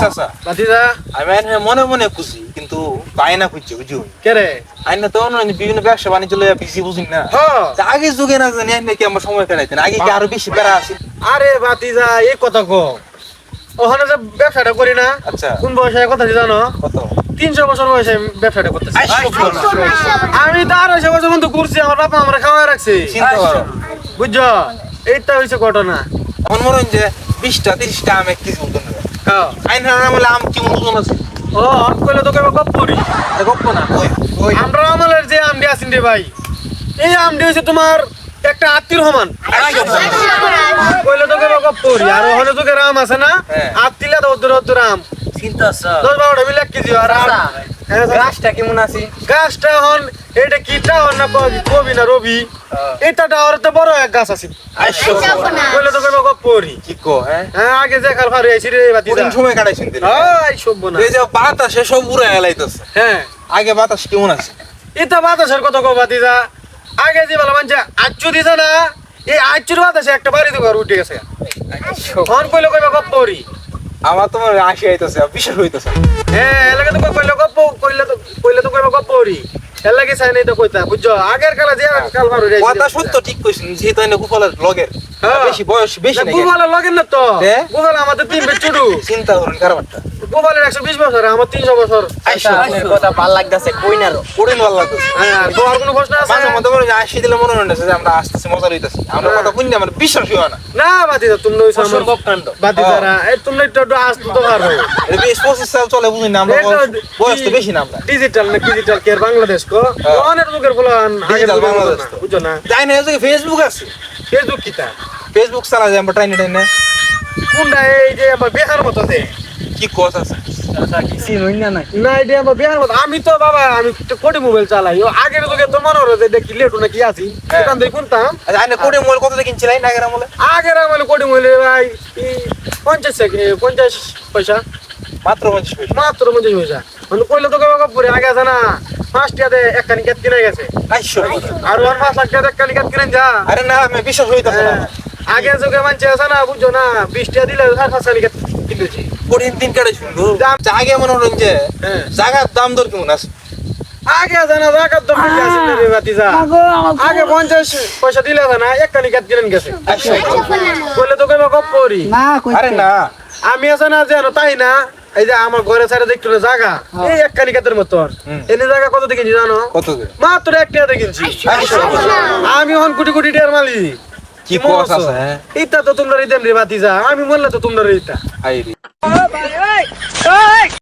চাচা আমি আইন মনে মনে খুশি কিন্তু পাই খুঁজছে বুঝছ কে আইন তো অন্য বিভিন্ন ব্যবসা বাণিজ্য লইয়া বেশি বুঝি না। আগে যুগে না জানি আইন নাকি আমার সময় কাটাইতেন আগে কি আরও বেশি প্যারা আছে? আরে বাতিজা এই কথা কো ওখানে যে ব্যবসাটা করি না আচ্ছা। কোন বয়সে কথা জানো? কত? তিনশো বছর বয়সে ব্যবসাটা করতেছি। আমি তো আড়াইশো বছর মতো ঘুরছি আমার বাবা আমরা খাওয়াই রাখছি। বুঝছ? এইটা হয়েছে ঘটনা। মনে হয় যে বিশটা তিরিশটা আম এক কেজি মতন হবে। আইন আমলে আম কি মতন আছে? ও কইলে তোকে গপ্পুরি এটা গপ্প না ওই ওই আমরা আমলের যে আমডি আছেন রে ভাই এই আমডি হচ্ছে তোমার একটা আত্মীয় সমান। কইলে তোকে গপ্পুরি আর ওখানে তোকে রাম আছে না? হ্যাঁ। আত্মীলা তো ওদের রাম চিন্তা স্যার দশ বারোটা মিলে কেজি আর আর- হ্যাঁ। গাছটা কেমন আছে? গাছটা হন এটা কিটা হন না ক- কবি না রবি? এটা টাওয়ার তো বড় এক গাছ আছে। আইসো কইলে তোকে গপ্পুরি কি কো হ্যাঁ? হ্যাঁ আগে যে খাল ফারি আইছি রে বাতি পুরিন সময় কাটাইছেন দিলে। হাই সভ্য না। এই যে বাতাসে সব উড়ে এলাইতেছে হ্যাঁ। আগে বাতাস কেমন আছে? এটা বাতাসের কথা কো বাতিজা আগে যে বলা মানে আচ্ছু দিছে না এই আচ্ছুর বাতাসে একটা বাড়ি তো ঘর উঠে গেছে। ফোন কইলে কইবা গপ্প করি আমার তোমার আসি আইতেছে বিশেষ হইতেছে। হ্যাঁ এলাকা তো কইলে গপ্প কইলে তো কইলে তো কইবা গপ্প এলাকা চাই নাই তো কইতা বুঝছ? আগের কালে যে কাল ফার উঠে কথা সত্য ঠিক কইছেন যেহেতু এনে গোপালের লগের হ্যাঁ। বেশি বয়স বেশি না গোপালের লগের না তো? গোপাল আমাদের তিন বেশ ছোট চিন্তা করুন কারবারটা। গোপালের একশো বিশ বছর আমার তিনশো বছর। আইসা। কথা ভালো লাগতেছে কই না রো পড়িন ভালো লাগতেছে। হ্যাঁ তো আর কোনো প্রশ্ন আছে? মনে হয় আসি দিলে মনে হয় না যে আমরা আসতেছি মজা লইতেছি। আমরা কথা বুঝলি আমার হয় না। না বাতিজা তুমি কাণ্ড বাতিজারা এই তুমি একটু একটু আসতে তো বেশ পঁচিশ সাল চলে বুঝলি না আমরা বয়স- বয়স তো বেশি না আমরা। ডিজিটাল না ডিজিটাল কেয়ার বাংলাদেশ কো? হ্যাঁ। অনেক লোকের Digital লোকের বাংলাদেশ বলান না, বুঝছ না। ফেসবুক আছে। ফেসবুক কিটা ফেসবুক চালা যায় আমরা টাইনে টাইনে কোনটা এই যে আমার বিহার মতো দে কি কথা আছে? নাকি আমি তো বাবা আমি তো কোটি মোবাইল চালাই। আগের তোকে তো মনে হলো দেখি লেটু না কি আছি। হ্যাঁ। সেখান থেকে কোনতাম। আচ্ছা কোটে মোবাইল কত কিনছিলাই আগের আমলে? আগের আমার কোটি মোবাইল ভাই পঞ্চাশ পঞ্চাশ পয়সা। মাত্র পঞ্চাশ পয়সা? মাত্র পঞ্চাশ পয়সা। মানে কইলে তোকে পরে আগে আছে না পাঁচ টাকাতে একখানি কেট কিনে গেছে। আর ওয়ান পাঁচ লাখ টাকা একখানি কেট কিনে যা। আরে না আমি বিশ্বাস হইতেছে না। হ্যাঁ। আগে যুগে মানছে আছে না বুঝছ না? বিশ টাকা দিলে কিনেছি কঠিন দিন কাটে শুনব আগে মনে হলো যে হ্যাঁ। জায়গার দাম দর কেমন আছে? আগে আছে না আগে পঞ্চাশ পয়সা দিলে না এক কানি কাট কিনেন গেছে। আইসো বললে তো কইবা গপ করি। আরে না। আমি আছে না যেন তাই না এই যে আমার ঘরে সাইডে দেখতে না জায়গা এই এক কানি কাতের মতন। এনে জায়গা কত কিনছি জানো? কত মাত্র এক টাকা কিনছি। আমি এখন কোটি কোটি টাকার মালি কি কোয়াস আছে হ্যাঁ? ইতা তো তোমরা রিদেন রে বাতি যা আমি মরলে তো তোমরা রিতা। আই রে